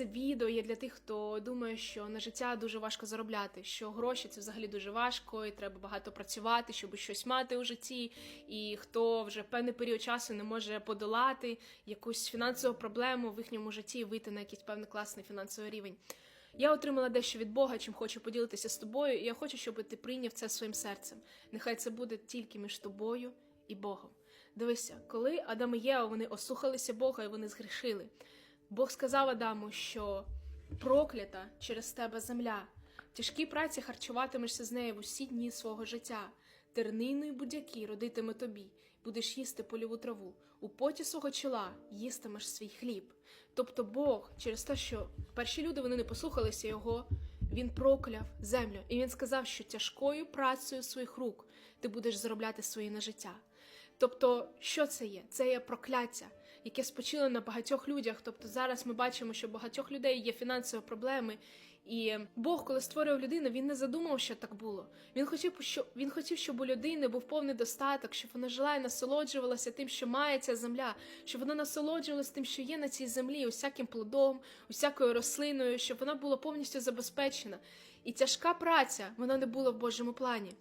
це відео є для тих, хто думає, що на життя дуже важко заробляти, що гроші це взагалі дуже важко, і треба багато працювати, щоб щось мати у житті. І хто вже певний період часу не може подолати якусь фінансову проблему в їхньому житті і вийти на якийсь певний класний фінансовий рівень. Я отримала дещо від Бога, чим хочу поділитися з тобою, і я хочу, щоб ти прийняв це своїм серцем. Нехай це буде тільки між тобою і Богом. Дивися, коли Адам і Єва вони ослухалися Бога і вони згрішили. Бог сказав Адаму, що проклята через тебе земля. В тяжкій праці харчуватимешся з нею в усі дні свого життя. Тернину будь-які родитиме тобі, будеш їсти польову траву. У поті свого чола їстимеш свій хліб. Тобто Бог, через те, що перші люди вони не послухалися його, він прокляв землю, і він сказав, що тяжкою працею своїх рук ти будеш заробляти своє на життя. Тобто, що це є? Це є прокляття, яке спочило на багатьох людях. Тобто, зараз ми бачимо, що багатьох людей є фінансові проблеми, і Бог, коли створював людину, він не задумав, що так було. Він хотів, що він хотів, щоб у людини був повний достаток, щоб вона жила і насолоджувалася тим, що має ця земля, щоб вона насолоджувалася тим, що є на цій землі, усяким плодом, усякою рослиною, щоб вона була повністю забезпечена. І тяжка праця вона не була в Божому плані.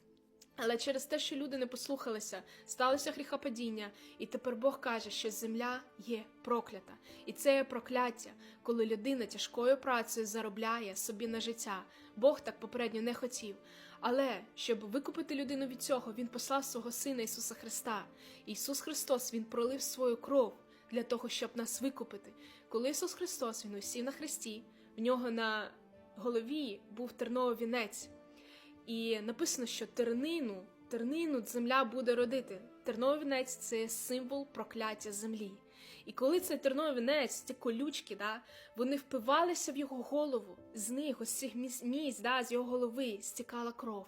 Але через те, що люди не послухалися, сталося гріхопадіння, і тепер Бог каже, що земля є проклята. І це є прокляття, коли людина тяжкою працею заробляє собі на життя. Бог так попередньо не хотів. Але щоб викупити людину від цього, Він послав свого Сина Ісуса Христа. Ісус Христос Він пролив свою кров для того, щоб нас викупити. Коли Ісус Христос Він усів на хресті, в нього на голові був терновий вінець. І написано, що тернину, тернину земля буде родити. Терновий вінець це символ прокляття землі. І коли цей терновий вінець, ці колючки, да, вони впивалися в його голову, з них, ось цих місць, да, з його голови стікала кров.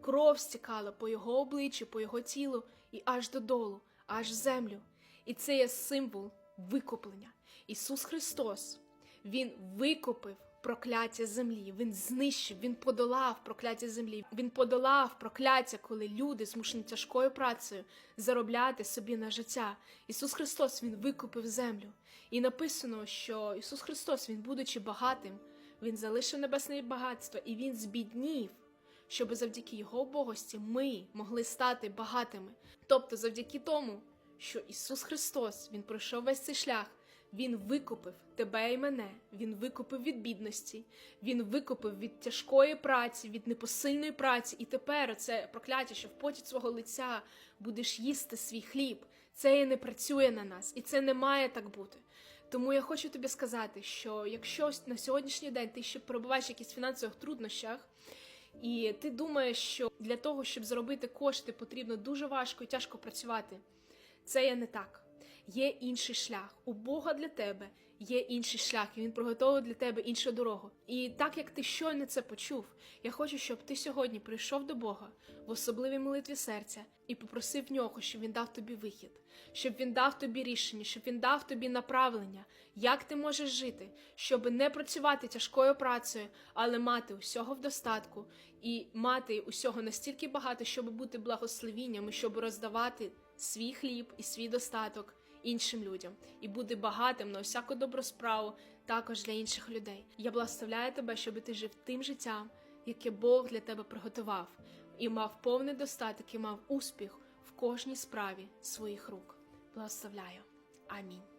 Кров стікала по його обличчю, по його тілу і аж додолу, аж в землю. І це є символ викуплення. Ісус Христос, Він викупив прокляття землі. Він знищив, він подолав прокляття землі. Він подолав прокляття, коли люди змушені тяжкою працею заробляти собі на життя. Ісус Христос Він викупив землю. І написано, що Ісус Христос, Він, будучи багатим, Він залишив небесне багатство і Він збіднів. Щоб завдяки його богості ми могли стати багатими. Тобто, завдяки тому, що Ісус Христос Він пройшов весь цей шлях, Він викупив тебе і мене, Він викупив від бідності, Він викупив від тяжкої праці, від непосильної праці. І тепер це прокляття, що в поті свого лиця будеш їсти свій хліб. Це і не працює на нас, і це не має так бути. Тому я хочу тобі сказати, що якщо на сьогоднішній день ти ще перебуваєш в якихось фінансових труднощах, і ти думаєш, що для того, щоб заробити кошти, потрібно дуже важко і тяжко працювати. Це є не так. Є інший шлях. У Бога для тебе є інший шлях, і він приготовив для тебе іншу дорогу. І так як ти щойно це почув, я хочу, щоб ти сьогодні прийшов до Бога в особливій молитві серця і попросив в нього, щоб він дав тобі вихід, щоб він дав тобі рішення, щоб він дав тобі направлення, як ти можеш жити, щоб не працювати тяжкою працею, але мати усього в достатку і мати усього настільки багато, щоб бути благословінням, щоб роздавати свій хліб і свій достаток іншим людям і бути багатим на всяку добру справу також для інших людей. Я благословляю тебе, щоб ти жив тим життям, яке Бог для тебе приготував, і мав повний достаток, і мав успіх в кожній справі своїх рук. Благословляю. Амінь.